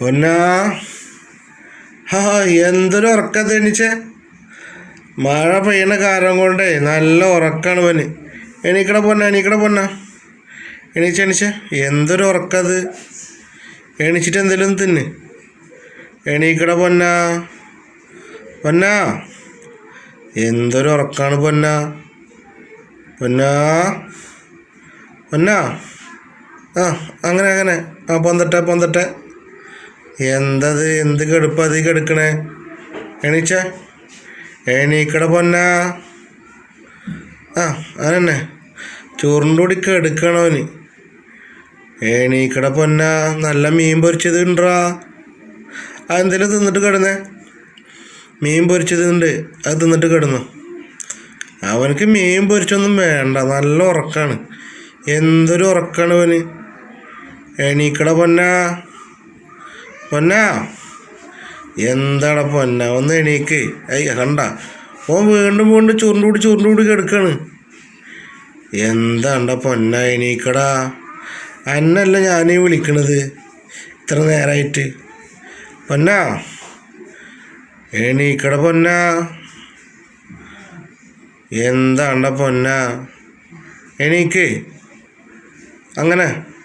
പൊന്നാ. ഹാ എന്തൊരു ഉറക്കത്തെ എണീച്ചേ. മഴ പെയ്യണ കാരണം കൊണ്ടേ നല്ല ഉറക്കാണ് പൊന്നെ. എണീക്കട പൊന്ന എണീക്കട പൊന്ന. എണീച്ച എണീച്ച. എന്തൊരു ഉറക്കത്. എണീച്ചിട്ട് എന്തെങ്കിലും തിന്ന്. എണീക്കട പൊന്ന. പൊന്ന എന്തൊരു ഉറക്കാണ് പൊന്ന. പൊന്ന. പൊന്ന. ആ അങ്ങനെ അങ്ങനെ. ആ പൊന്തട്ടെ പൊന്തട്ടെ. എന്തത് എന്ത് കെടുപ്പ് അത് കെടുക്കണേ? എണീച്ച. എണീക്കട പൊന്ന. ആ അതന്നെ. ചോറിന്റെ കൂടി കെടുക്കണോന് എണീക്കട പൊന്ന നല്ല മീൻ പൊരിച്ചത് ഉണ്ടോ അതെന്തെങ്കിലും തിന്നിട്ട് കിടന്നേ? മീൻ പൊരിച്ചത് ഉണ്ട് അത് തിന്നിട്ട് കിടന്നു. അവനക്ക് മീൻ പൊരിച്ചൊന്നും വേണ്ട നല്ല ഉറക്കാണ്. എന്തൊരു ഉറക്കാണ് അവന്? എണീക്കട പൊന്ന. പൊന്ന? എന്താണ് പൊന്ന? ഒന്ന് എണീക്ക്. അയ്യ കണ്ട. ഓൻ വീണ്ടും വീണ്ടും ചുരുണ്ടുകൂടി ചുരുണ്ടുകൂടി ചുരുണ്ട് കൂടി കിടക്കാണ്. എന്താണ്ട പൊന്ന എണീക്കടാ? അന്നല്ല ഞാനീ വിളിക്കണത്. ഇത്ര നേരമായിട്ട് പൊന്ന? എണീക്കട പൊന്ന. എന്താണ്ട പൊന്ന? എണീക്ക്. അങ്ങനെ.